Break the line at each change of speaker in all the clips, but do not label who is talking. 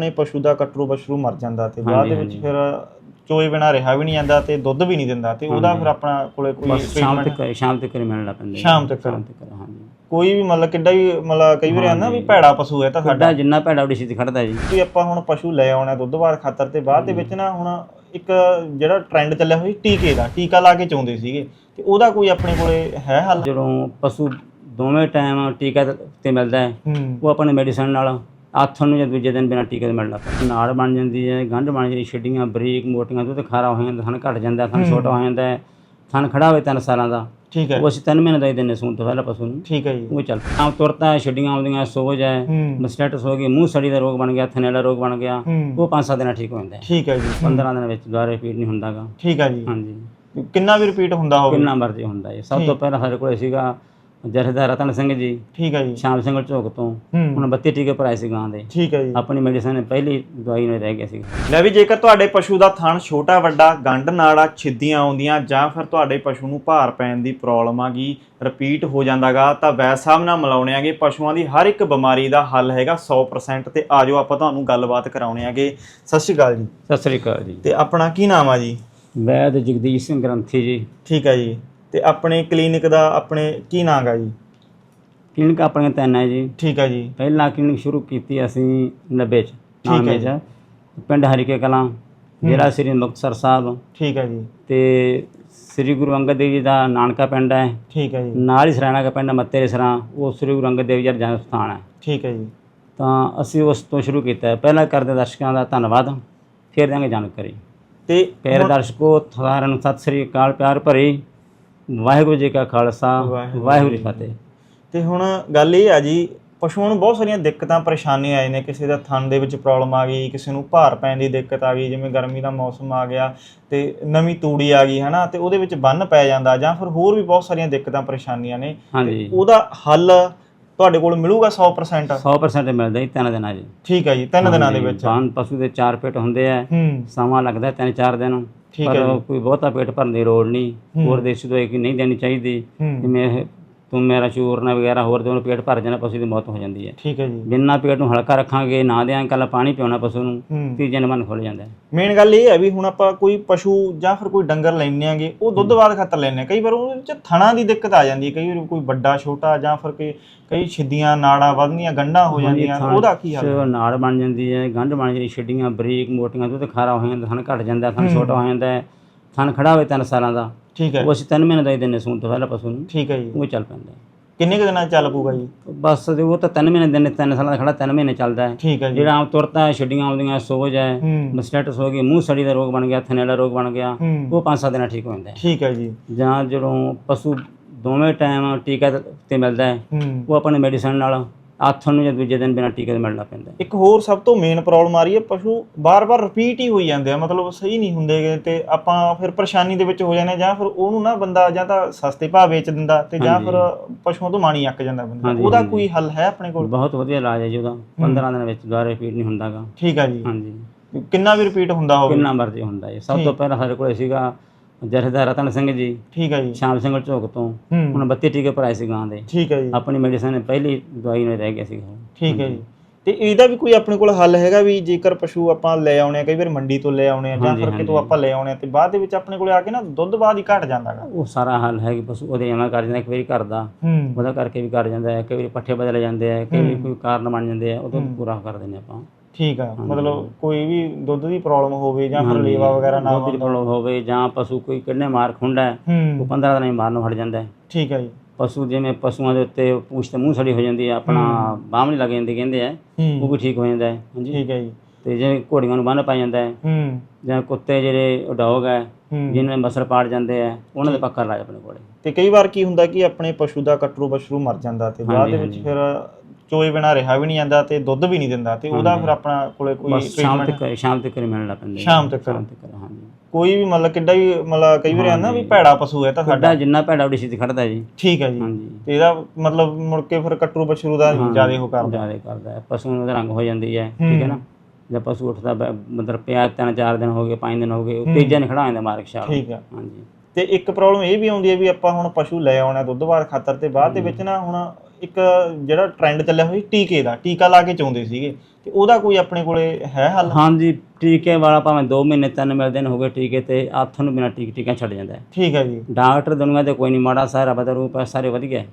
ਆਪਣੇ ਪਸ਼ੂ ਦਾ ਕਟਰੂ ਬਸ਼ਰੂ ਮਰ ਜਾਂਦਾ ਤੇ ਬਾਅਦ ਦੇ ਵਿੱਚ। ਫਿਰ ਚੋਏ ਬਿਨਾ ਰਿਹਾ ਵੀ ਨਹੀਂ ਜਾਂਦਾ ਤੇ ਦੁੱਧ ਵੀ ਨਹੀਂ ਦਿੰਦਾ ਤੇ ਉਹਦਾ। ਫਿਰ ਆਪਣਾ ਕੋਲੇ ਕੋਈ
ਬਸ ਸ਼ਾਮ
treatment-
ਤੱਕ ਸ਼ਾਮ ਤੱਕ ਮਿਲਣਾ ਪੈਂਦਾ ਜੀ।
ਸ਼ਾਮ ਤੱਕ?
ਸ਼ਾਮ ਤੱਕ ਹਾਂਜੀ
ਕੋਈ ਵੀ ਮਤਲਬ ਕਿੱਡਾ ਵੀ ਮਤਲਬ ਕਈ ਵਾਰ ਆਂਦਾ ਵੀ। ਭੈੜਾ ਪਸ਼ੂ ਹੈ ਤਾਂ
ਸਾਡਾ
ਸਾਡਾ
ਜਿੰਨਾ ਭੈੜਾ ਉਡੀ ਸੀ ਖੜਦਾ ਜੀ
ਵੀ ਆਪਾਂ ਹੁਣ ਪਸ਼ੂ ਲੈ ਆਉਣਾ ਦੁੱਧਵਾਰ ਖਾਤਰ ਤੇ ਬਾਅਦ ਦੇ ਵਿੱਚ ਨਾ ਹੁਣ ਇੱਕ ਜਿਹੜਾ ਟ੍ਰੈਂਡ ਚੱਲਿਆ ਹੋਇਆ ਸੀ ਟੀਕੇ ਦਾ ਟੀਕਾ ਲਾ ਕੇ ਚਾਉਂਦੇ ਸੀਗੇ ਤੇ ਉਹਦਾ ਕੋਈ ਆਪਣੇ ਕੋਲੇ ਹੈ ਹੱਲ
ਜਦੋਂ ਪਸ਼ੂ ਦੋਵੇਂ ਟਾਈਮ ਟੀਕਾ ਤੇ ਮਿਲਦਾ ਹੈ
ਹੂੰ
ਉਹ ਆਪਣੇ ਮੈਡੀਸਨ ਨਾਲ ਆਥਣ ਨੂੰ ਜਾਂ ਦੂਜੇ ਦਿਨ ਬਿਨਾਂ ਟੀਕੇ ਤੋਂ ਮਿਲਣਾ ਪੈਂਦਾ ਨਾੜ ਬਣ ਜਾਂਦੀ ਹੈ ਗੰਢ ਬਣ ਜਾਂਦੀ ਛਿੱਡੀਆਂ ਬਰੀਕ ਮੋਟੀਆਂ ਦੁੱਧ ਖਾਰਾ ਹੋ ਜਾਂਦਾ ਥਣ ਘਟ ਜਾਂਦਾ ਥਣ ਛੋਟਾ ਹੋ ਜਾਂਦਾ ਹੈ ਥਣ ਖੜਾ ਹੋਵੇ ਤਿੰਨ ਸਾਲਾਂ ਦਾ।
ਠੀਕ ਹੈ।
ਉਹ ਅਸੀਂ ਤਿੰਨ ਮਹੀਨੇ ਦਾ ਹੀ ਦਿੰਦੇ ਸੂਣ ਤੋਂ ਪਹਿਲਾਂ ਪਸ਼ੂ ਨੂੰ।
ਠੀਕ ਹੈ ਜੀ।
ਉਹ ਚੱਲ ਆਮ ਤੁਰਤਾ ਛਿੱਡੀਆਂ ਆਉਂਦੀਆਂ ਸੋਜ ਹੈ ਮਸਟੈਟਸ ਹੋ ਗਈ ਮੂੰਹ ਸੜੀ ਦਾ ਰੋਗ ਬਣ ਗਿਆ ਥਨੇਲਾ ਦਾ ਰੋਗ ਬਣ ਗਿਆ ਉਹ 5-7 ਦਿਨਾਂ ਠੀਕ ਹੋ ਜਾਂਦਾ
ਠੀਕ ਹੈ ਜੀ।
15 ਦਿਨਾਂ ਵਿੱਚ ਦੁਬਾਰਾ ਰਿਪੀਟ ਨਹੀਂ ਹੁੰਦਾਗਾ
ਠੀਕ ਹੈ ਜੀ।
ਹਾਂਜੀ।
ਕਿੰਨਾ ਵੀ ਰਿਪੀਟ ਹੁੰਦਾ ਹੋਵੇ।
ਕਿੰਨਾ ਮਰਜ਼ੀ ਹੁੰਦਾ ਜੀ ਸਭ ਤੋਂ ਪਹਿਲਾਂ ਸਾਡੇ ਕੋਲ ਸੀਗਾ ਜਥੇਦਾਰ ਰਤਨ ਸਿੰਘ ਜੀ
ਠੀਕ ਹੈ ਜੀ।
ਸ਼ਾਮ ਸਿੰਘ ਝੋਕ ਤੋਂ ਹੁਣ 32 ਟੀਕੇ ਭਰਾਏ ਸੀ ਗਾਂ ਦੇ।
ਠੀਕ ਹੈ ਜੀ।
ਆਪਣੀ ਮੈਡੀਸਨ ਪਹਿਲੀ ਦਵਾਈ ਨਾਲ ਰਹਿ ਗਿਆ ਸੀ।
ਲੈ ਵੀ ਜੇਕਰ ਤੁਹਾਡੇ ਪਸ਼ੂ ਦਾ ਥਣ ਛੋਟਾ ਵੱਡਾ ਗੰਢ ਨਾੜਾ ਛਿੱਦੀਆਂ ਆਉਂਦੀਆਂ ਜਾਂ ਫਿਰ ਤੁਹਾਡੇ ਪਸ਼ੂ ਨੂੰ ਭਾਰ ਪੈਣ ਦੀ ਪ੍ਰੋਬਲਮ ਆ ਗਈ ਰਿਪੀਟ ਹੋ ਜਾਂਦਾਗਾ ਤਾਂ ਵੈਦ ਸਾਹਿਬ ਨਾਲ ਮਿਲਾਉਣੇ ਆਗੇ। ਪਸ਼ੂਆਂ ਦੀ ਹਰ ਇੱਕ ਬਿਮਾਰੀ ਦਾ ਹੱਲ ਹੈਗਾ 100% ਤੇ ਆਜੋ ਆਪਾਂ ਤੁਹਾਨੂੰ ਗੱਲਬਾਤ ਕਰਾਉਣੇ ਆਗੇ। ਸਤਿ ਸ਼੍ਰੀ ਅਕਾਲ ਜੀ।
ਸਤਿ ਸ੍ਰੀ ਅਕਾਲ ਜੀ।
ਤੇ ਆਪਣਾ ਕੀ ਨਾਮ ਆ ਜੀ?
ਵੈਦ ਜਗਦੀਸ਼ ਸਿੰਘ ਗ੍ਰੰਥੀ ਜੀ।
ਠੀਕ ਹੈ ਜੀ। ਤੇ ਆਪਣੇ ਕਲੀਨਿਕ ਦਾ ਆਪਣੇ ਕੀ ਨਾਮ ਆ ਜੀ?
ਕਲੀਨਿਕ ਆਪਣੀਆਂ ਤਿੰਨ ਹੈ ਜੀ।
ਠੀਕ ਹੈ ਜੀ।
ਪਹਿਲਾਂ ਕਲੀਨਿਕ ਸ਼ੁਰੂ ਕੀਤੀ ਅਸੀਂ 90 ਚ
ਹੈ
ਨਾਮੇ ਚ। ਪਿੰਡ ਹਰੀਕੇ ਕਲਾਂ ਜ਼ਿਲ੍ਹਾ ਸ੍ਰੀ ਮੁਕਤਸਰ ਸਾਹਿਬ।
ਠੀਕ ਹੈ ਜੀ।
ਤੇ ਸ੍ਰੀ ਗੁਰੂ ਅੰਗਦ ਦੇਵ ਜੀ ਦਾ ਨਾਨਕਾ ਪਿੰਡ ਹੈ।
ਠੀਕ ਹੈ ਜੀ।
ਨਾਲ ਹੀ ਸਰਾਣਾ ਦਾ ਪਿੰਡ ਮੱਤੇ ਸਰਾਂ। ਉਹ ਸ੍ਰੀ ਗੁਰੂ ਅੰਗਦ ਦੇਵ ਜੀ ਦਾ ਜਨਮ ਸਥਾਨ ਹੈ।
ਠੀਕ ਹੈ ਜੀ।
ਤਾਂ ਅਸੀਂ ਉਸ ਤੋਂ ਸ਼ੁਰੂ ਕੀਤਾ ਹੈ। ਪਹਿਲਾਂ ਕਰਦੇ ਦਰਸ਼ਕਾਂ ਦਾ ਧੰਨਵਾਦ। ਫਿਰ ਦਾਂਗੇ ਜਾਣਕਾਰੀ।
ਤੇ
ਪਿਆਰੇ ਦਰਸ਼ਕੋ ਸਾਰਿਆਂ ਨੂੰ ਸਤਿ ਸ੍ਰੀ ਅਕਾਲ ਪਿਆਰ ਭਰੀ। ਵਾਹਿਗੁਰੂ ਜੀ ਕਾ ਖਾਲਸਾ
ਵਾਹਿਗੁਰੂ
ਜੀ ਫਤਿਹ।
ਤੇ ਹੁਣ ਗੱਲ ਇਹ ਆ ਜੀ ਪਸ਼ੂਆਂ ਨੂੰ ਬਹੁਤ ਸਾਰੀਆਂ ਦਿੱਕਤਾਂ ਪਰੇਸ਼ਾਨੀਆਂ ਆਏ ਨੇ ਕਿਸੇ ਦਾ ਥਣ ਦੇ ਵਿੱਚ ਪ੍ਰੋਬਲਮ ਆ ਗਈ ਕਿਸੇ ਨੂੰ ਭਾਰ ਪੈਣ ਦੀ ਦਿੱਕਤ ਆ ਗਈ ਜਿਵੇਂ ਗਰਮੀ ਦਾ ਮੌਸਮ ਆ ਗਿਆ ਤੇ ਨਵੀਂ ਤੂੜੀ ਆ ਗਈ ਹਨਾ ਤੇ ਉਹਦੇ ਵਿੱਚ ਬੰਨ ਪੈ ਜਾਂਦਾ ਜਾਂ ਫਿਰ ਹੋਰ ਵੀ ਬਹੁਤ ਸਾਰੀਆਂ ਦਿੱਕਤਾਂ ਪਰੇਸ਼ਾਨੀਆਂ ਨੇ। ਉਹਦਾ ਹੱਲ ਤੁਹਾਡੇ ਕੋਲ ਮਿਲੂਗਾ 100%
100% ਮਿਲਦਾ ਜੀ ਤਿੰਨ ਦਿਨਾਂ 'ਚ।
ਠੀਕ ਹੈ ਜੀ ਤਿੰਨ ਦਿਨਾਂ ਦੇ ਵਿੱਚ।
ਬਾਨ ਪਸ਼ੂ ਦੇ ਚਾਰ ਪੇਟ ਹੁੰਦੇ ਆ। ਸਮਾਂ ਲੱਗਦਾ ਤਿੰਨ ਚਾਰ ਦਿਨ।
ਠੀਕ
ਪਰ
ਹੈ ਜੀ।
ਕੋਈ ਬਹੁਤਾ ਪੇਟ ਭਰਨ ਦੀ ਲੋੜ ਨਹੀਂ। ਹੋਰ ਦੇਸੀ ਦਵਾਈ ਕੀ ਨਹੀਂ ਦੇਣੀ ਚਾਹੀਦੀ। ਜਿਵੇਂ ਇਹ ਤੂੰ ਮੇਰਾ ਚੂਰਨ ਵਗੈਰਾ ਹੋਰ ਦੇ ਉਹਨੂੰ ਪੇਟ ਭਰ ਜਾਣਾ ਪਸ਼ੂ ਦੀ ਮੌਤ ਹੋ ਜਾਂਦੀ ਹੈ।
ਠੀਕ ਹੈ ਜੀ।
ਜਿੰਨਾ ਪੇਟ ਨੂੰ ਹਲਕਾ ਰੱਖਾਂਗੇ ਨਾ ਦਿਆਂ ਕੱਲ ਪਾਣੀ ਪਿਉਣਾ ਪਸ਼ੂ ਨੂੰ
ਹੂੰ।
ਤੀਜੇ ਨੰਬਰ ਖੁੱਲ ਜਾਂਦਾ ਹੈ।
ਮੇਨ ਗੱਲ ਇਹ ਹੈ ਵੀ ਹੁਣ ਆਪਾਂ ਕੋਈ ਪਸ਼ੂ ਜਾਂ ਫਿਰ ਕੋਈ ਡੰਗਰ ਲੈਣੇ ਆਗੇ ਉਹ ਦੁੱਧ ਬਾਅਦ ਖਾਤਰ ਲੈਣੇ ਕਈ ਵਾਰ ਉਹਦੇ ਵਿੱਚ ਥਣਾ ਦੀ ਦਿੱਕਤ ਆ ਜਾਂਦੀ ਹੈ। ਕਈ ਵਾਰ ਕੋਈ ਵੱਡਾ ਛੋਟਾ ਜਾਂ ਫਿਰ ਕੋਈ ਕਈ ਛਿੱਦੀਆਂ ਨਾੜਾਂ ਵਧਦੀਆਂ ਗੰਢਾਂ ਹੋ ਜਾਂਦੀਆਂ ਉਹਦਾ ਕੀ ਹੱਲ
ਚ ਨਾੜ ਬਣ ਜਾਂਦੀ ਹੈ ਗੰਢ ਬਣ ਜਾਂਦੀ ਛਿੱਡੀਆਂ ਬਰੀਕ ਮੋਟੀਆਂ ਦੁੱਧ ਖਾਰਾ ਹੋ ਜਾਂਦਾ ਥਣ ਘਟ ਜਾਂਦਾ ਥਣ ਛੋਟਾ ਹੋ ਜਾਂਦਾ ਹੈ। ਥਣ ਖੜਾ ਹੋਵੇ ਤਿੰਨ ਸਾਲਾਂ ਦਾ
ਠੀਕ ਹੈ।
ਉਹ ਅਸੀਂ ਤਿੰਨ ਮਹੀਨੇ ਦਾ ਹੀ ਦਿੰਦੇ ਸੂਣ ਤੋਂ ਪਹਿਲਾਂ ਪਸ਼ੂ ਨੂੰ।
ਠੀਕ ਹੈ ਜੀ।
ਉਹ ਚੱਲ ਪੈਂਦਾ। ਹੈ।
ਕਿੰਨੇ ਕੁ ਦਿਨਾਂ 'ਚ ਚੱਲ ਪੂਗਾ ਜੀ?
ਬਸ ਤੇ ਉਹ ਤਾਂ ਤਿੰਨ ਮਹੀਨੇ ਦਿੰਦੇ ਤਿੰਨ ਸਾਲਾਂ ਦਾ ਖੜਾ ਤਿੰਨ ਮਹੀਨੇ ਚੱਲਦਾ ਹੈ।
ਠੀਕ ਹੈ ਜੀ।
ਜਿਹੜਾ ਆਮ ਤੁਰਤਾ ਹੈ ਛਿੱਡੀਆਂ ਆਉਂਦੀਆਂ ਸੋਜ ਹੈ
ਹੂੰ।
ਮਸਟੈਟਸ ਹੋ ਗਈ ਮੂੰਹ ਸੜੀ ਦਾ ਰੋਗ ਬਣ ਗਿਆ ਥਨੇਲਾ ਰੋਗ ਬਣ ਗਿਆ
ਹੂੰ।
ਉਹ ਪੰਜ ਸੱਤ ਦਿਨਾਂ ਠੀਕ ਹੋ ਜਾਂਦਾ ਹੈ।
ਠੀਕ ਹੈ ਜੀ।
ਜਾਂ ਜਦੋਂ ਪਸ਼ੂ ਦੋਵੇਂ ਟਾਈਮ ਟੀਕਾ ਤੇ ਮਿਲਦਾ ਹੈ
ਹੂੰ।
ਉਹ ਆਪਣੇ ਮੈਡੀਸਨ ਨਾਲ ਆਥਣ ਨੂੰ ਜਾਂ ਦੂਜੇ ਦਿਨ ਬਿਨਾਂ ਟੀਕੇ ਤੋਂ ਮਿਲਣਾ ਪੈਂਦਾ।
ਇੱਕ ਹੋਰ ਸਭ ਤੋਂ ਮੇਨ ਪ੍ਰੋਬਲਮ ਆ ਰਹੀ ਹੈ ਪਸ਼ੂ ਬਾਰ-ਬਾਰ ਰਿਪੀਟ ਹੀ ਹੋਈ ਜਾਂਦੇ ਆ ਮਤਲਬ ਸਹੀ ਨਹੀਂ ਹੁੰਦੇਗੇ ਤੇ ਆਪਾਂ ਫਿਰ ਪਰੇਸ਼ਾਨੀ ਦੇ ਵਿੱਚ ਹੋ ਜਾਂਦੇ ਜਾਂ ਫਿਰ ਉਹਨੂੰ ਨਾ ਬੰਦਾ ਜਾਂ ਤਾਂ ਸਸਤੇ ਭਾਅ ਵੇਚ ਦਿੰਦਾ ਤੇ ਜਾਂ ਫਿਰ ਪਸ਼ੂਆਂ ਤੋਂ ਮਾਣੀ ਅੱਕ ਜਾਂਦਾ ਬੰਦਾ।
ਹਾਂਜੀ,
ਉਹਦਾ
ਹਾਂਜੀ।
ਕੋਈ ਹੱਲ ਹੈ ਆਪਣੇ ਕੋਲ?
ਬਹੁਤ ਵਧੀਆ ਇਲਾਜ ਹੈ ਜੀ ਉਹਦਾ। 15 ਦਿਨ ਵਿੱਚ ਦੁਬਾਰਾ ਰਿਪੀਟ ਨਹੀਂ ਹੁੰਦਾਗਾ।
ਠੀਕ ਆ ਜੀ।
ਹਾਂਜੀ।
ਕਿੰਨਾ ਵੀ ਰਿਪੀਟ ਹੁੰਦਾ ਹੋਵੇ।
ਕਿੰਨਾ ਮਰਜ਼ੀ ਹੁੰਦਾ ਜੀ ਸਭ ਤੋਂ ਪਹਿਲਾਂ ਸਾਡੇ ਕੋਲ ਸੀਗਾ ਜਥੇਦਾਰ ਰਤਨ ਸਿੰਘ ਜੀ
ਠੀਕ ਆ ਜੀ।
ਸ਼ਾਮ ਸਿੰਘ ਝੋਕ ਤੋਂ।
ਹੂੰ।
ਹੁਣ 32 ਟੀਕੇ ਭਰਾਏ ਸੀ ਗਾਂ ਦੇ।
ਠੀਕ ਆ ਜੀ।
ਆਪਣੀ ਮੈਡੀਸਨ ਪਹਿਲੀ ਦਵਾਈ ਨਾਲ ਰਹਿ ਗਿਆ ਸੀ।
ਠੀਕ ਹੈ ਜੀ। ਤੇ ਇਹਦਾ ਵੀ ਕੋਈ ਆਪਣੇ ਕੋਲ ਹੱਲ ਹੈਗਾ ਵੀ ਜੇਕਰ ਪਸ਼ੂ ਆਪਾਂ ਲੈ ਆਉਣੇ ਆ ਕਈ ਵਾਰ ਮੰਡੀ ਤੋਂ ਲੈ ਆਉਣੇ ਆ ਜਾਂ ਫਿਰ ਕਿਤੋਂ ਆਪਾਂ ਲੈ ਆਉਣੇ ਆ ਤੇ ਬਾਅਦ ਦੇ ਵਿੱਚ ਆਪਣੇ ਕੋਲੇ ਆ ਕੇ ਨਾ ਦੁੱਧ ਬਾਅਦ ਹੀ ਘਟ ਜਾਂਦਾਗਾ।
ਉਹ ਸਾਰਾ ਹੱਲ ਹੈ ਕਿ ਬਸ ਉਹਦੇ ਐਵੇਂ ਕਰ ਜਾਂਦਾ ਇੱਕ ਵਾਰੀ ਘਰ ਦਾ।
ਹੂੰ।
ਉਹਦਾ ਕਰਕੇ ਵੀ ਕਰ ਜਾਂਦਾ ਹੈ ਕਈ ਵਾਰੀ ਪੱਠੇ ਬਦਲ ਜਾਂਦੇ ਆ ਕਈ ਵਾਰੀ ਕੋਈ ਕਾਰਨ ਬਣ ਜਾਂਦੇ ਆ ਉਹ ਤੋਂ ਪੂਰਾ ਕਰ ਦਿੰਦੇ ਆਪਾਂ।
ਠੀਕ ਆ ਮਤਲਬ ਕੋਈ ਵੀ ਦੁੱਧ ਦੀ ਪ੍ਰੋਬਲਮ ਹੋਵੇ ਜਾਂ ਫਿਰ ਲੇਵਾ ਵਗੈਰਾ ਨਾ
ਦੁੱਧ ਦੀ ਪ੍ਰੋਬਲਮ ਹੋਵੇ ਜਾਂ ਪਸ਼ੂ ਕੋਈ ਕਿੰਨੇ ਮਾਰ ਖੁੰਡਾ ਉਹ
ਹੂੰ।
15 ਦਿਨਾਂ ਹੀ ਮਾਰਨ ਹਟ ਜਾਂਦਾ ਹੈ।
ਠੀਕ ਆ ਜੀ।
ਪਸ਼ੂ ਜਿਵੇਂ ਪਸ਼ੂਆਂ ਦੇ ਉੱਤੇ ਪੂਛ ਤੇ ਮੂੰਹ ਸੜੀ ਹੋ ਜਾਂਦੀ ਹੈ ਆਪਣਾ ਬਾਹਮ ਨਹੀਂ ਲੱਗ ਜਾਂਦੀ ਕਹਿੰਦੇ ਆ ਉਹ ਵੀ ਠੀਕ ਹੋ ਜਾਂਦਾ ਹੈ ਹਾਂਜੀ।
ਠੀਕ ਹੈ ਜੀ।
ਤੇ ਜਿਵੇਂ ਘੋੜੀਆਂ ਨੂੰ ਬੰਨ ਪਾ ਜਾਂਦਾ ਹੈ ਜਾਂ ਕੁੱਤੇ ਜਿਹੜੇ ਡੌਗ ਹੈ। ਜਿਨ੍ਹਾਂ ਦੇ ਮਸਲ ਪਾੜ ਜਾਂਦੇ ਆ ਉਹਨਾਂ ਦੇ ਪੱਕਾ ਇਲਾਜ ਆਪਣੇ ਕੋਲੇ
ਤੇ ਕਈ ਵਾਰ ਕੀ ਹੁੰਦਾ ਕਿ ਆਪਣੇ ਪਸ਼ੂ ਦਾ ਕਟਰੂ ਬਸ਼ਰੂ ਮਰ ਜਾਂਦਾ ਤੇ ਬਾਅਦ ਦੇ ਵਿੱਚ। ਫਿਰ ਚੋਏ ਬਿਨਾ ਰਿਹਾ ਵੀ ਨਹੀਂ ਜਾਂਦਾ ਤੇ ਦੁੱਧ ਵੀ ਨਹੀਂ ਦਿੰਦਾ ਤੇ ਉਹਦਾ ਫਿਰ ਆਪਣਾ ਕੋਲੇ ਕੋਈ
ਬਸ ਸ਼ਾਮ
treatment-
ਤੱਕ ਸ਼ਾਮ ਤੱਕ ਹੀ ਮਿਲਣਾ ਪੈਂਦਾ। ਜੀ।
ਸ਼ਾਮ ਤੱਕ?
ਸ਼ਾਮ ਤੱਕ ਹਾਂਜੀ।
ਕੋਈ ਵੀ ਮਤਲਬ ਕਿੱਡਾ ਵੀ ਮਤਲਬ ਕਈ ਵਾਰ ਆਂਦਾ ਵੀ ਭੈੜਾ ਪਸ਼ੂ ਹੈ ਤਾਂ ਸਾਡਾ
ਸਾਡਾ। ਜਿੰਨਾ ਭੈੜਾ ਉਡੀ ਸੀ ਖੜਦਾ ਜੀ।
ਠੀਕ ਹੈ ਜੀ।
ਹਾਂਜੀ।
ਤੇ ਇਹਦਾ ਮਤਲਬ ਮੁੜ ਕੇ ਫਿਰ ਕਟਰੂ ਬਸ਼ਰੂ ਦਾ ਜ਼ਿਆਦਾ ਹੋ ਕਰਦਾ।
ਜ਼ਿਆਦਾ ਕਰਦਾ ਹੈ। ਪਸ਼ੂ ਨੂੰ ਉਹਦਾ ਰੰਗ ਹੋ ਜਾਂਦੀ ਹੈ ਠੀਕ ਹੈ ਨਾ? ਜਦ ਪਸ਼ੂ ਉੱਠਦਾ ਬ- ਮਤਲਬ ਪਿਆ ਤਿੰਨ ਚਾਰ ਦਿਨ ਹੋ ਗਏ ਪੰਜ ਦਿਨ ਹੋ ਗਏ ਉਹ ਤੀਜੇ ਖੜਾ ਜਾਂਦਾ ਮਾਰਕ ਸ਼ਾਲ
ਠੀਕ ਹੈ।
ਹਾਂਜੀ।
ਤੇ ਇੱਕ ਪ੍ਰੋਬਲਮ ਇਹ ਵੀ ਆਉਂਦੀ ਹੈ ਵੀ ਆਪਾਂ ਹੁਣ ਪਸ਼ੂ ਲੈ ਆਉਣਾ ਦੁੱਧਵਾਰ ਖਾਤਰ ਤੇ ਬਾਅਦ ਦੇ ਵਿੱਚ ਨਾ ਹੁਣ ਇੱਕ ਜਿਹੜਾ ਟ੍ਰੈਂਡ ਚੱਲਿਆ ਹੋਇਆ ਸੀ ਟੀਕੇ ਦਾ ਟੀਕਾ ਲਾ ਕੇ ਚਾਉਂਦੇ ਸੀਗੇ। ਤੇ ਉਹਦਾ ਕੋਈ ਆਪਣੇ ਕੋਲੇ ਹੈ ਹੱਲ?
ਹਾਂਜੀ ਟੀਕੇ ਵਾਲਾ ਭਾਵੇਂ 2 ਮਹੀਨੇ 3 ਮਹੀਨੇ ਦਿਨ ਹੋ ਗਏ ਟੀਕੇ ਤੇ ਹੱਥ ਨੂੰ ਬਿਨਾਂ ਟੀਕੇ ਟੀਕਾ ਛੱਡ ਜਾਂਦਾ ਹੈ।
ਠੀਕ ਹੈ ਜੀ।
ਡਾਕਟਰ ਦੁਨੀਆ ਤੇ ਕੋਈ ਨਹੀਂ ਮਾੜਾ ਸਾਰਾ ਬਦਾ ਰੂਪ ਹੈ ਸਾਰੇ ਵਧੀਆ
ਹੈ।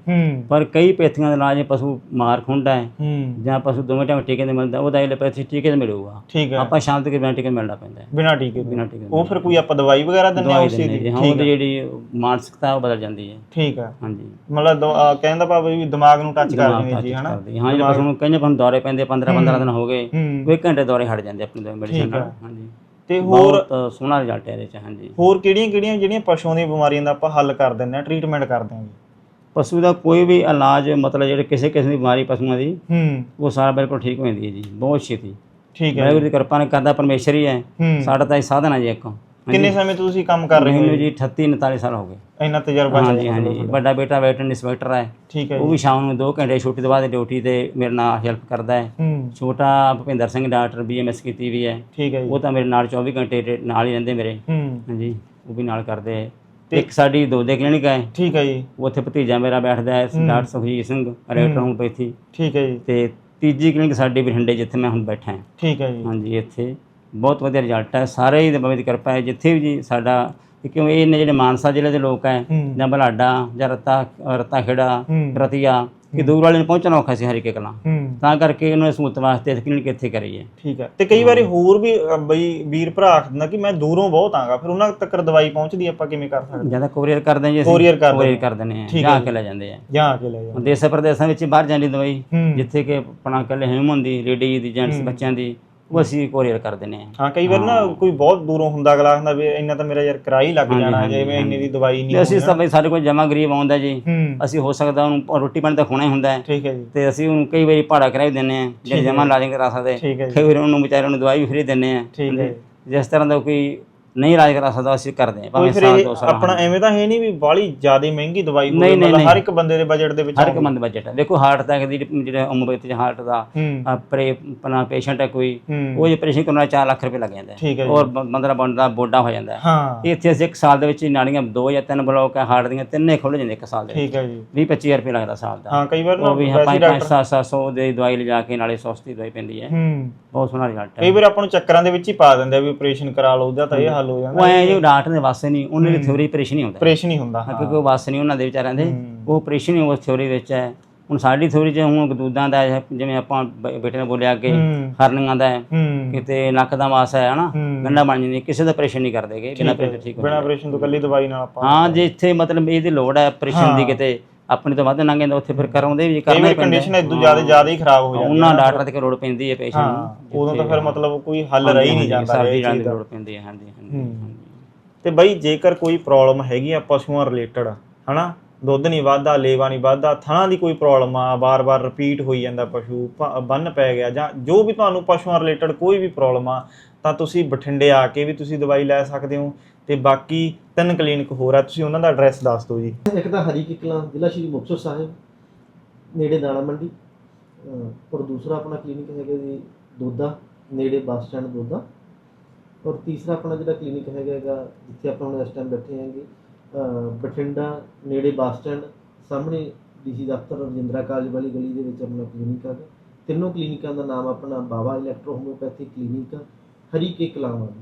ਪਰ ਕਈ ਪੈਥੀਆਂ ਦੇ ਇਲਾਜ ਪਸ਼ੂ ਮਾਰ ਖੁੰਡਾ ਹੈ
ਹੂੰ।
ਜਾਂ ਪਸ਼ੂ ਦੋਵੇਂ ਟਾਈਮ ਟੀਕੇ ਤੇ ਮਿਲਦਾ ਉਹਦਾ ਐਲੋਪੈਥੀ ਟੀਕੇ ਤੇ ਮਿਲੂਗਾ।
ਠੀਕ ਹੈ।
ਆਪਾਂ ਸ਼ਾਮ ਤੱਕ ਬਿਨਾਂ ਟੀਕੇ ਮਿਲਣਾ ਪੈਂਦਾ ਹੈ।
ਬਿਨਾ ਟੀਕੇ ਤੋਂ।
ਬਿਨਾਂ ਟੀਕੇ
ਉਹ ਫਿਰ ਕੋਈ ਆਪਾਂ ਦਵਾਈ ਵਗੈਰਾ ਦਿੰਦੇ ਆ
ਦਵਾਈ
ਉਸੇ
ਦਿੰਦੇ
ਦੀ?
ਜੀ। ਹਾਂ
ਠੀਕ
ਉਹਦੀ
ਹੈ।
ਜਿਹੜੀ ਮਾਨਸਿਕਤਾ ਉਹ ਬਦਲ ਜਾਂਦੀ ਹੈ।
ਠੀਕ ਹੈ।
ਹਾਂਜੀ।
ਮਤਲਬ ਦ- ਅਹ ਕਹਿਣ ਦਾ ਭਾਵ ਵੀ ਦਿਮਾਗ ਨੂੰ ਟੱਚ ਕਰ ਦਿੰਦੀ ਜੀ ਹਨਾ?
ਕਰਦੀ ਹਾਂ ਜਿਹੜੇ ਪਸ਼ੂ ਨੂੰ ਕਹਿੰਦੇ ਪਨ ਦੌਰੇ ਪੈਂਦੇ 15 15 ਦਿਨ ਹੋ ਗਏ।
ਹੂੰ।
ਉਹ ਇੱਕ ਘੰਟੇ ਦੌਰੇ ਹਟ ਜਾਂਦੇ ਆਪਣੀ ਦਵਾਈ ਮੈਡੀਸਨ ਨਾਲ। ਹਾਂਜੀ।
ਤੇ ਹੋਰ
ਬਹੁਤ ਸੋਹਣਾ ਰਿਜ਼ਲਟ ਹੈ ਇਹਦੇ ਚ ਹਾਂਜੀ।
ਹੋਰ ਕਿਹੜੀਆਂ ਕਿਹੜੀਆਂ ਜਿਹੜੀਆਂ ਪਸ਼ੂਆਂ ਦੀਆਂ ਬਿਮਾਰੀਆਂ ਦਾ ਆਪਾਂ ਹੱਲ ਕਰ ਦਿੰਦੇ ਆ ਟ੍ਰੀਟਮੈਂਟ ਕਰਦੇ ਜੀ?
ਪਸ਼ੂ ਦਾ ਕੋਈ ਵੀ ਇਲਾਜ ਮਤਲਬ ਜਿਹੜੇ ਕਿਸੇ ਕਿਸੇ ਦੀ ਬਿਮਾਰੀ ਪਸ਼ੂਆਂ ਦੀ
ਹੂੰ।
ਉਹ ਸਾਰਾ ਬਿਲਕੁਲ ਠੀਕ ਹੋ ਜਾਂਦੀ ਹੈ ਜੀ। ਬਹੁਤ ਛੇਤੀ।
ਠੀਕ ਹੈ
ਵਾਹਿਗੁਰੂ ਦੀ ਕਿਰਪਾ ਨਾਲ ਕਰਦਾ ਪਰਮੇਸ਼ਰ ਹੀ ਹੈ।
ਹੂੰ।
ਸਾਡਾ ਤਾਂ ਇਹ ਸਾਧਨ ਹੈ ਜੀ ਇੱਕ।
ਕਿੰਨੇ ਸਮੇਂ ਤੋਂ ਤੁਸੀਂ ਕੰਮ ਕਰ ਰਹੇ ਹੋ?
ਮੈਨੂੰ ਜੀ 38 39 ਸਾਲ ਹੋ ਗਏ।
ਇੰਨਾ ਤਜਰਬਾ ਹੈ
ਹਾਂਜੀ। ਹਾਂਜੀ ਵੱਡਾ ਬੇਟਾ ਵੈਟਰਨ ਇੰਸਪੈਕਟਰ ਹੈ
ਠੀਕ ਹੈ
ਉਹ ਵੀ ਸ਼ਾਮ ਨੂੰ 2 ਘੰਟੇ ਛੁੱਟੀ ਤੋਂ ਬਾਅਦ ਡਿਊਟੀ ਤੇ ਮੇਰੇ ਨਾਲ ਹੈਲਪ ਕਰਦਾ ਹੈ। ਛੋਟਾ ਭੁਪਿੰਦਰ ਸਿੰਘ ਡਾਕਟਰ ਬੀਐਮਐਸ ਕੀਤੀ ਵੀ ਹੈ।
ਠੀਕ ਹੈ
ਉਹ ਤਾਂ ਮੇਰੇ ਨਾਲ 24 ਘੰਟੇ ਨਾਲ ਹੀ ਰਹਿੰਦੇ ਮੇਰੇ।
ਹੂੰ।
ਹਾਂਜੀ ਉਹ ਵੀ ਨਾਲ ਕਰਦੇ ਹੈ। ਇੱਕ ਸਾਡੀ ਦੋ ਦੇ ਕਲੀਨਿਕ ਹੈ।
ਠੀਕ ਹੈ ਜੀ।
ਉੱਥੇ ਭਤੀਜਾ ਮੇਰਾ ਬੈਠਦਾ ਹੈ ਡਾਕਟਰ ਸੁਖਜੀਤ ਸਿੰਘ ਰੈਕਟਰ ਹੋਮਪੈਥੀ
ਠੀਕ ਹੈ ਜੀ।
ਤੇ ਤੀਜੀ ਕਲੀਨਿਕ ਸਾਡੀ ਬਠਿੰਡੇ ਜਿੱਥੇ ਮੈਂ ਹੁਣ ਬੈਠਾ ਹਾਂ।
ਠੀਕ ਹੈ ਜੀ।
ਹਾਂਜੀ ਇੱਥੇ। ਬਹੁਤ ਵਧੀਆ ਰਿਜ਼ਲਟ ਹੈ। ਸਾਰੇ ਹੀ ਬਾਬੇ ਦੀ ਕਿਰਪਾ ਹੈ। ਜਿੱਥੇ ਵੀ ਜੀ ਸਾਡਾ ਕਿਉਂ ਇਹ ਨੇ ਜਿਹੜੇ ਮਾਨਸਾ ਜ਼ਿਲ੍ਹੇ ਦੇ ਲੋਕ ਹੈ ਜਾਂ ਬਲਾਡਾ ਜਾਂ ਰਤਾ ਰਤਾ ਖੇੜਾ ਰਤੀਆ ਕਿ ਦੂਰ ਵਾਲੇ ਨੂੰ ਪਹੁੰਚਣਾ ਔਖਾ ਸੀ ਹਰੀਕੇ ਕਲਾਂ। ਤਾਂ ਕਰਕੇ ਇਹਨਾਂ ਨੇ ਸਹੂਲਤ ਵਾਸਤੇ ਇਸ ਕਲੀਨਿਕ ਇੱਥੇ ਕਰੀ ਹੈ।
ਠੀਕ ਹੈ। ਤੇ ਕਈ ਵਾਰੀ ਹੋਰ ਵੀ ਬਈ ਵੀਰ ਭਰਾ ਆਖ ਦਿੰਦਾ ਕਿ ਮੈਂ ਦੂਰੋਂ ਬਹੁਤ ਆਂਗਾ ਫਿਰ ਉਹਨਾਂ ਤੱਕ ਦਵਾਈ ਪਹੁੰਚਦੀ ਆਪਾਂ ਕਿਵੇਂ ਕਰ ਸਕਦੇ?
ਜ਼ਿਆਦਾ ਕੋਰੀਅਰ ਕਰਦੇ ਜੀ ਅਸੀਂ। ਕੋਰੀਅਰ ਕਰ ਦਿੰਦੇ। ਹਾਂ। ਜਾਂ ਕੇ ਲੈ ਜਾਂਦੇ ਆ।
ਜਾਂ ਆ ਕੇ ਲੈ ਜਾ
ਹੁਣ ਦੇਸਾਂ ਪ੍ਰਦੇਸਾਂ ਵਿੱਚ ਬਾਹਰ ਜਾਂਦੀ ਦਵਾਈ ਜਿੱਥੇ ਕਿ ਆਪਣਾ ਕੱਲੇ ਹਿਊਮਨ ਦੀ ਲੇਡੀ ਦੀ ਜੈਂਟਸ ਬੱਚਿਆਂ ਦੀ ਉਹ ਅਸੀਂ ਕੋਰੀਅਰ ਕਰ ਦਿੰਦੇ ਹਾਂ
ਹਾਂ ਕਈ ਵਾਰ ਨਾ ਕੋਈ ਬਹੁਤ ਦੂਰੋਂ ਹੁੰਦਾ ਅਗਲਾ ਹੁੰਦਾ ਵੀ ਇੰਨਾ ਤਾਂ ਮੇਰਾ ਯਾਰ ਕਿਰਾਇਆ ਹੀ ਲੱਗ ਜਾਣਾ ਜਿਵੇਂ ਇੰਨੀ ਦੀ ਦਵਾਈ ਨਹੀਂ
ਤੇ ਅਸੀਂ ਬਈ ਸਾਡੇ ਕੋਲ ਜਮਾ ਗਰੀਬ ਆਉਂਦਾ ਜੀ। ਅਸੀਂ ਹੋ ਸਕਦਾ ਉਹਨੂੰ ਰੋਟੀ ਪਾਣੀ ਤਾਂ ਖੋਣਾ ਹੀ ਹੁੰਦਾ। ਹੈ
ਠੀਕ ਹੈ ਜੀ।
ਤੇ ਅਸੀਂ ਉਹਨੂੰ ਕਈ ਵਾਰੀ ਭਾੜਾ ਕਰਾ ਵੀ ਦਿੰਦੇ ਆ ਜਿਹੜੇ ਜਮਾ ਨਹੀਂ ਕਰਾ ਸਕਦੇ
ਠੀਕ ਹੈ ਜੀ।
ਕਈ ਵਾਰੀ ਉਹਨੂੰ ਵਿਚਾਰੇ ਨੂੰ ਦਵਾਈ ਵੀ ਫ੍ਰੀ ਦਿੰਦੇ ਆ
ਠੀਕ ਹੈ
ਜਿਸ ਤਰ੍ਹਾਂ ਦਾ ਕੋਈ ਨਹੀਂ ਇਲਾਜ ਕਰਾ ਸਕਦਾ ਅਸੀਂ ਕਰਦੇ ਹਾਂ
ਕੋਈ
ਭਾਵੇਂ
ਫਿਰ
ਸਾਲ
ਇਹ
ਦੋ ਸਾਲ
ਆਪਣਾ ਐਵੇਂ ਤਾਂ ਹੈ ਨਹੀਂ ਵੀ ਬਾਹਲੀ ਜ਼ਿਆਦਾ ਮਹਿੰਗੀ ਦਵਾਈ ਹੋਵੇ
ਨਹੀਂ, ਨਹੀਂ,
ਮਤਲਬ ਹਰ ਇੱਕ ਬੰਦੇ ਦੇ ਬਜਟ ਦੇ ਵਿੱਚ
ਹਰ ਇੱਕ ਮੰਦ ਬਜਟ ਹੈ ਦੇਖੋ ਹਾਰਟ ਅਟੈਕ ਦੀ ਜਿਹੜਾ ਉਮਰ ਹਾਰਟ ਦਾ
ਹੂੰ।
ਆਪਰੇ ਆਪਣਾ ਪੇਸ਼ੈਂਟ ਹੈ ਕੋਈ
ਹੂੰ।
ਉਹ ਜੇ ਆਪਰੇਸ਼ਨ ਕਰਨਾ 4 ਲੱਖ ਰੁਪਏ ਲੱਗ ਜਾਂਦਾ ਹੈ।
ਠੀਕ ਹੈ ਜੀ।
ਔਰ ਬ- ਬੰਦਾ ਬੰਦਾ ਬੋਡਾ ਹੋ ਜਾਂਦਾ ਹੈ।
ਹਾਂ।
ਇੱਥੇ ਅਸੀਂ ਇੱਕ ਸਾਲ ਦੇ ਵਿੱਚ ਹੀ ਨਾੜੀਆਂ ਦੋ ਜਾਂ ਤਿੰਨ ਬਲੌਕ ਹੈ ਹਾਰਟ ਦੀਆਂ ਤਿੰਨੇ ਖੁੱਲ ਜਾਂਦੇ ਇੱਕ ਸਾਲ ਦੇ ਵਿੱਚ
ਠੀਕ ਹੈ ਜੀ।
20 25000 ਰੁਪਏ ਲੱਗਦਾ ਸਾਲ ਦਾ।
ਹਾਂ ਕਈ ਵਾਰ ਨਾ
ਉਹ ਵੀ
ਵੈਸੇ
5
ਡਾਕਟਰ
5 7 700 ਦੀ ਦਵਾਈ ਲਿਜਾ ਕੇ ਨਾਲੇ ਸਸਤੀ ਦਵਾਈ ਪੈਂਦੀ ਹੈ।
ਹੂੰ।
ਬਹੁਤ ਸੋਹਣਾ ਰਿਜ਼ਲਟ ਹੈ।
ਕਈ ਵਾਰ ਆਪਾਂ ਨੂੰ ਚੱਕਰਾਂ ਦੇ ਵਿੱਚ ਹੀ ਪਾ ਦਿੰਦੇ ਆ ਵੀ ਆਪਰੇਸ਼ਨ ਕਰਾ ਲਓ ਉਹਦਾ ਤਾਂ ਇਹ ਹੱਲ ਹੋ ਜਾਂਦਾ
ਉਹ ਐ ਜੋ ਡਾਕਟਰ ਦੇ ਵਾਸਤੇ ਨਹੀਂ ਉਹਨਾਂ ਦੀ ਥਿਉਰੀ ਆਪਰੇਸ਼ਨ ਹੀ ਹੁੰਦਾ।
ਆਪਰੇਸ਼ਨ ਹੀ ਹੁੰਦਾ ਹਾਂ
ਕਿਉਂਕਿ ਉਹ ਵਾਸਤੇ ਨਹੀਂ ਉਹਨਾਂ ਦੇ ਵਿਚਾਰਿਆਂ ਦੇ। ਉਹ ਆਪਰੇਸ਼ਨ ਹੀ ਉਸ ਥਿਉਰੀ ਵਿੱਚ ਹੈ। ਹੁਣ ਸਾਡੀ ਥਿਉਰੀ 'ਚ ਹੁਣ ਗਦੂਦਾਂ ਦਾ ਜਿਵੇਂ ਆਪਾਂ ਬੇਟੇ ਨੇ ਬੋਲਿਆ ਕਿ ਹਰਨੀਆਂ ਦਾ ਹੈ ਕਿਤੇ ਨੱਕ ਦਾ ਮਾਸ ਹੈ ਹਨਾ। ਗੰਡਾ ਬਣ ਜਾਂਦੀ ਕਿਸੇ ਦਾ ਆਪਰੇਸ਼ਨ ਨਹੀਂ ਕਰਦੇਗੇ ਬਿਨਾਂ ਆਪਰੇਸ਼ਨ ਠੀਕ ਹੋ
ਬਿਨਾ ਆਪਰੇਸ਼ਨ ਤੋਂ ਕੱਲੀ ਦਵਾਈ ਨਾਲ ਆਪਾਂ
ਹਾਂ ਜੇ ਇੱਥੇ ਮਤਲਬ ਇਹਦੀ ਲੋੜ ਹੈ ਆਪਰੇਸ਼ਨ ਦੀ ਕਿਤੇ ਆਪਣੀ ਤੋਂ ਵੱਧ ਲੰਘ ਜਾਂਦਾ ਉੱਥੇ ਫਿਰ ਕਰਾਉਂਦੇ ਵੀ ਕਰਨਾ ਹੀ ਪੈਂਦਾ।
ਕੰਡੀਸ਼ਨ ਇਦੋਂ ਜ਼ਿਆਦਾ ਜ਼ਿਆਦਾ ਹੀ ਖਰਾਬ ਹੋ ਜਾਂਦੀ
ਉਹਨਾਂ ਡਾਕਟਰ ਤੇ ਲੋੜ ਪੈਂਦੀ ਹੈ ਪੇਸ਼ੈਂਟ ਨੂੰ
ਉਦੋਂ ਤਾਂ ਫਿਰ ਮਤਲਬ ਕੋਈ ਹੱਲ ਰਹਿ ਨਹੀਂ ਜਾਂਦਾ
ਸਰਦੀ
ਇਹ
ਜਾਣ ਦੀ ਲੋੜ ਪੈਂਦੀ ਹੈ ਹਾਂਜੀ ਹਾਂਜੀ।
ਤੇ ਬਈ ਜੇਕਰ ਕੋਈ ਪ੍ਰੋਬਲਮ ਹੈਗੀ ਆ ਪਸ਼ੂਆਂ ਰਿਲੇਟਡ ਹਨਾ? ਦੁੱਧ ਨਹੀਂ ਵੱਧਦਾ ਲੇਵਾ ਨਹੀਂ ਵੱਧਦਾ ਥਣਾ ਦੀ ਕੋਈ ਪ੍ਰੋਬਲਮ ਆ ਬਾਰ-ਬਾਰ ਰਿਪੀਟ ਹੋਈ ਜਾਂਦਾ ਪਸ਼ੂ ਬੰਨ ਪੈ ਗਿਆ ਜਾਂ ਜੋ ਵੀ ਤੁਹਾਨੂੰ ਪਸ਼ੂਆਂ ਰਿਲੇਟਡ ਕੋਈ ਵੀ ਪ੍ਰੋਬਲਮ ਆ ਤਾਂ ਤੁਸੀਂ ਬਠਿੰਡੇ ਆ ਕੇ ਵੀ ਤੁਸੀਂ ਦਵਾਈ ਲੈ ਸਕਦੇ ਹੋ। ਤੇ ਬਾਕੀ ਤਿੰਨ ਕਲੀਨਿਕ ਹੋਰ ਆ, ਤੁਸੀਂ ਉਹਨਾਂ ਦਾ ਐਡਰੈਸ ਦੱਸ ਦਿਓ ਜੀ।
ਇੱਕ ਤਾਂ ਹਰੀ ਕਿਕਲਾਂ, ਜ਼ਿਲ੍ਹਾ ਸ਼੍ਰੀ ਮੁਕਤਸਰ ਸਾਹਿਬ, ਨੇੜੇ ਦਾਣਾ ਮੰਡੀ ਔਰ ਦੂਸਰਾ ਆਪਣਾ ਕਲੀਨਿਕ ਹੈਗਾ ਜੀ ਦੋਦਾ, ਨੇੜੇ ਬੱਸ ਸਟੈਂਡ ਦੋਦਾ। ਔਰ ਤੀਸਰਾ ਆਪਣਾ ਜਿਹੜਾ ਕਲੀਨਿਕ ਹੈਗਾ ਹੈਗਾ, ਜਿੱਥੇ ਆਪਾਂ ਹੁਣ ਇਸ ਟਾਈਮ ਬੈਠੇ ਹਾਂਗੇ ਬਠਿੰਡਾ, ਨੇੜੇ ਬੱਸ ਸਟੈਂਡ, ਸਾਹਮਣੇ ਡੀਸੀ ਦਫ਼ਤਰ ਰਜਿੰਦਰਾ ਕਾਲਜ ਵਾਲੀ ਗਲੀ ਦੇ ਵਿੱਚ ਆਪਣਾ ਕਲੀਨਿਕ ਹੈਗਾ ਤਿੰਨੋਂ ਕਲੀਨਿਕਾਂ ਦਾ ਨਾਮ ਆਪਣਾ ਬਾਬਾ ਇਲੈਕਟ੍ਰੋ ਹੋਮਿਓਪੈਥੀ ਕਲੀਨਿਕ ਹਰੀ ਕੇ ਕਲਾਵਾਂ ਦੀ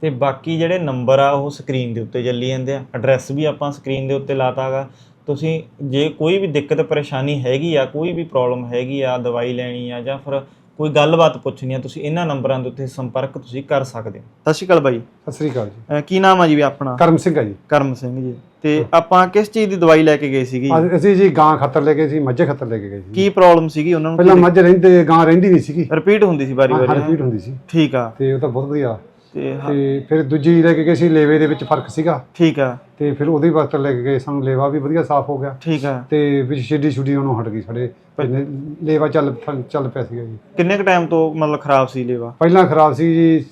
ਤੇ ਬਾਕੀ ਜਿਹੜੇ ਨੰਬਰ ਆ ਉਹ ਸਕਰੀਨ ਦੇ ਉੱਤੇ ਚੱਲੀ ਜਾਂਦੇ ਆ। ਐਡਰੈਸ ਵੀ ਆਪਾਂ ਸਕਰੀਨ ਦੇ ਉੱਤੇ ਲਾਤਾਗਾ। ਤੁਸੀਂ ਜੇ ਕੋਈ ਵੀ ਦਿੱਕਤ ਪਰੇਸ਼ਾਨੀ ਹੈਗੀ ਆ ਕੋਈ ਵੀ ਪ੍ਰੋਬਲਮ ਹੈਗੀ ਆ ਦਵਾਈ ਲੈਣੀ ਆ ਜਾਂ ਫਿਰ ਕੋਈ ਗੱਲਬਾਤ ਪੁੱਛਣੀ ਆ ਤੁਸੀਂ ਇਹਨਾਂ ਨੰਬਰਾਂ ਦੇ ਉੱਤੇ ਸੰਪਰਕ ਤੁਸੀਂ ਕਰ ਸਕਦੇ ਹੋ। ਸਤਿ ਸ਼੍ਰੀ ਅਕਾਲ ਬਾਈ।
ਸਤਿ ਸ੍ਰੀ ਅਕਾਲ ਜੀ।
ਅਹ ਕੀ ਨਾਮ ਆ ਜੀ ਵੀ ਆਪਣਾ?
ਕਰਮ ਸਿੰਘ ਆ ਜੀ।
ਕਰਮ ਸਿੰਘ ਜੀ। ਤੇ ਆਪਾਂ ਕਿਸ ਚੀਜ਼ ਦੀ ਦਵਾਈ ਲੈ ਕੇ ਗਏ ਸੀਗੀ
ਅੱਜ ਅਸੀਂ ਜੀ ਗਾਂ ਖੱਤਰ ਲੈ ਗਏ ਸੀ ਮੱਝੇ ਖੱਤਰ ਲੈ ਕੇ ਗਏ ਸੀ।
ਕੀ ਪ੍ਰੋਬਲਮ ਸੀਗੀ ਉਹਨਾਂ
ਪਹਿਲਾਂ
ਨੂੰ
ਮੱਝ ਰਹਿੰਦੇ ਗਾਂ ਰਹਿੰਦੀ ਨਹੀਂ ਸੀਗੀ।
ਰਿਪੀਟ ਹੁੰਦੀ ਸੀ ਵਾਰੀ
ਹਾਂ
ਵਾਰੀ।
ਰਿਪੀਟ ਹੁੰਦੀ ਸੀ।
ਠੀਕ ਆ।
ਤੇ ਉਹ ਤਾਂ ਬਹੁਤ ਵਧੀਆ।
ਤੇ ਹ-
ਤੇ ਫਿਰ ਦੂਜੀ ਲੈ ਕੇ ਗਏ ਸੀ ਲੇਵੇ ਦੇ ਵਿੱਚ ਫ਼ਰਕ ਸੀਗਾ।
ਠੀਕ ਆ।
ਤੇ ਫਿਰ ਉਹਦੇ ਵਾਸਤੇ ਲੈ ਕੇ ਗਏ ਸਾਨੂੰ ਲੇਵਾ ਵੀ ਵਧੀਆ ਸਾਫ਼ ਹੋ ਗਿਆ।
ਠੀਕ ਆ।
ਤੇ ਵਿੱਚ ਛਿੱਡੀ ਛੁੱਡੀ ਉਹਨੂੰ ਹਟ ਗਈ ਸਾਡੇ ਲੇਵਾ ਚੱਲ ਚੱਲ ਪਿਆ ਸੀਗਾ ਜੀ।
ਕਿੰਨੇ ਕ ਟਾਈਮ ਤੋਂ ਮਤਲਬ ਖਰਾਬ ਸੀ ਲੇਵਾ?
ਪਹਿਲਾਂ ਖਰਾਬ ਸੀ ਜੀ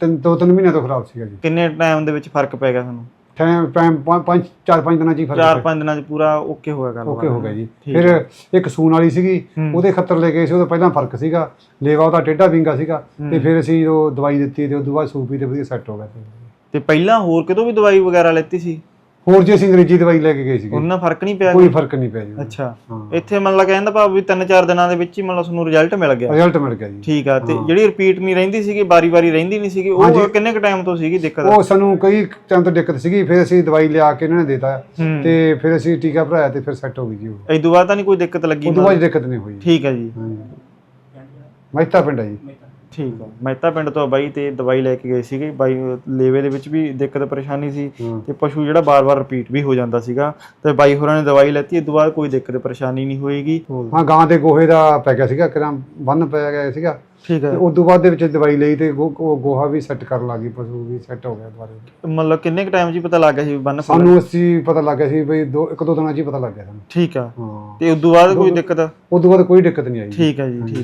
ਤਿੰਨ ਦੋ ਤਿੰਨ ਮਹੀਨਿਆਂ ਤੋਂ ਖਰਾਬ ਸੀਗਾ ਜੀ।
ਕਿੰਨੇ ਟਾਈਮ ਦੇ ਵਿੱਚ ਫ਼ਰਕ ਪੈ ਗਿਆ ਤੁਹਾਨੂੰ?
ਟਾਈਮ ਟਾਈਮ ਪੰਜ- ਚਾਰ ਪੰਜ ਦਿਨਾਂ ਚ ਹੀ ਫ਼ਰਕ
ਚਾਰ ਪੰਜ ਦਿਨਾਂ ਚ ਪੂਰਾ ਓਕੇ ਹੋ ਗਿਆ ਗੱਲ
ਓਕੇ ਹੋ ਗਿਆ ਜੀ। ਫਿਰ ਇੱਕ ਸੂਣ ਵਾਲੀ ਸੀਗੀ। ਉਹਦੇ ਖੱਤਰ ਲੈ ਗਏ ਸੀ ਉਹਦਾ ਪਹਿਲਾਂ ਫ਼ਰਕ ਸੀਗਾ ਲੇਵਾ ਉਹਦਾ ਟੇਢਾ ਵਿੰਗਾ ਸੀਗਾ ਤੇ ਫਿਰ ਅਸੀਂ ਉਹ ਦਵਾਈ ਦਿੱਤੀ ਤੇ ਉਸ ਤੋਂ ਬਾਅਦ ਸੂਪੀ ਤੇ ਵਧੀਆ ਸੈੱਟ ਹੋ ਗਿਆ।
ਤੇ ਪਹਿਲਾਂ ਹੋਰ ਕਿਤੋਂ ਵੀ ਦਵਾਈ ਵਗੈਰਾ ਲੈਤੀ ਸੀ?
ਹੋਰ ਜੀ ਅਸੀਂ ਅੰਗਰੇਜ਼ੀ ਦਵਾਈ ਲੈ ਕੇ ਗਏ ਸੀਗੇ।
ਉਹਨਾਂ ਫ਼ਰਕ ਨਹੀਂ ਪਿਆ
ਕੋਈ ਫ਼ਰਕ ਨਹੀਂ ਪਿਆ ਜੀ
ਅੱਛਾ।
ਹਾਂ।
ਇੱਥੇ ਮਤਲਬ ਕਹਿੰਦਾ ਭਾਵ ਵੀ 3-4 ਦਿਨਾਂ ਦੇ ਵਿੱਚ ਹੀ ਮਤਲਬ ਤੁਹਾਨੂੰ ਰਿਜ਼ਲਟ ਮਿਲ ਗਿਆ।
ਰਿਜ਼ਲਟ ਮਿਲ ਗਿਆ ਜੀ।
ਠੀਕ ਆ ਤੇ ਜਿਹੜੀ ਰਿਪੀਟ ਨਹੀਂ ਰਹਿੰਦੀ ਸੀਗੀ ਬਾਰੀ-ਬਾਰੀ ਰਹਿੰਦੀ ਨਹੀਂ ਸੀਗੀ ਉਹ। ਕਿੰਨੇ ਕ ਟਾਈਮ ਤੋਂ ਸੀਗੀ ਦਿੱਕਤ?
ਉਹ ਸਾਨੂੰ ਕਈ ਟਾਈਮ ਤੋਂ ਦਿੱਕਤ ਸੀਗੀ ਫਿਰ ਅਸੀਂ ਦਵਾਈ ਲਿਆ ਕੇ ਇਹਨਾਂ ਨੇ ਦੇਤਾ।
ਹੂੰ।
ਤੇ ਫਿਰ ਅਸੀਂ ਟੀਕਾ ਭਰਾਇਆ ਤੇ ਫਿਰ ਸੈੱਟ ਹੋ ਗਈ ਜੀ ਉਹ।
ਇਸ ਤੋਂ ਬਾਅਦ ਤਾਂ ਨਹੀਂ ਕੋਈ ਦਿੱਕਤ ਲੱਗੀ
ਉਦੋਂ ਬਾਅਦ ਦਿੱਕਤ ਨਹੀਂ ਹੋਈ।
ਠੀਕ ਹੈ ਜੀ।
ਹਾਂਜੀ। ਮਹਿਤਾ ਪਿੰਡ ਹੈ ਜੀ।
ਠੀਕ ਆ। ਮਹਿਤਾ ਪਿੰਡ ਤੋਂ ਬਾਈ ਤੇ ਦਵਾਈ ਲੈ ਕੇ ਗਏ ਸੀਗੇ। ਬਾਈ ਲੇਵੇ ਦੇ ਵਿੱਚ ਵੀ ਦਿੱਕਤ ਪਰੇਸ਼ਾਨੀ ਸੀ। ਤੇ ਪਸ਼ੂ ਜਿਹੜਾ ਬਾਰ-ਬਾਰ ਰਿਪੀਟ ਵੀ ਹੋ ਜਾਂਦਾ ਸੀਗਾ। ਤੇ ਬਾਈ ਹੋਰਾਂ ਨੇ ਦਵਾਈ ਲੈਤੀ ਇਸ ਤੋਂ ਬਾਅਦ ਕੋਈ ਦਿੱਕਤ ਪਰੇਸ਼ਾਨੀ ਨਹੀਂ ਹੋਏਗੀ।
ਹਾਂ ਗਾਂ ਦੇ ਗੋਹੇ ਦਾ ਪੈ ਗਿਆ ਸੀਗਾ ਕਿਰਾਂ ਬੰਨ ਪੈ ਗਿਆ ਸੀਗਾ।
ਠੀਕ ਹੈ
ਤੇ ਉਸ ਤੋਂ ਬਾਅਦ ਦੇ ਵਿੱਚ ਦਵਾਈ ਲਈ ਤੇ ਗੋਹਾ ਵੀ ਸੈੱਟ ਕਰਨ ਲੱਗੀ ਪਸ਼ੂ ਵੀ ਸੈੱਟ ਹੋ ਗਿਆ ਦੁਬਾਰੇ।
ਮਤਲਬ ਕਿੰਨੇ ਕ ਟਾਈਮ 'ਚ ਹੀ ਪਤਾ ਲੱਗ ਗਿਆ ਸੀ ਬੰਨ
ਸਾਨੂੰ ਅਸੀਂ ਪਤਾ ਲੱਗ ਗਿਆ ਸੀ ਬਈ ਦੋ ਇੱਕ ਦੋ ਦਿਨਾਂ 'ਚ ਹੀ ਪਤਾ ਲੱਗ ਗਿਆ ਸਾਨੂੰ।
ਠੀਕ ਆ।
ਹਾਂ।
ਤੇ ਉਸ ਤੋਂ ਬਾਅਦ ਕੋਈ ਦਿੱਕਤ?
ਉਸ ਤੋਂ ਬਾਅਦ ਕੋਈ ਦਿੱਕਤ ਨਹੀਂ ਆਈ।
ਠੀਕ ਹੈ ਜੀ ਠੀਕ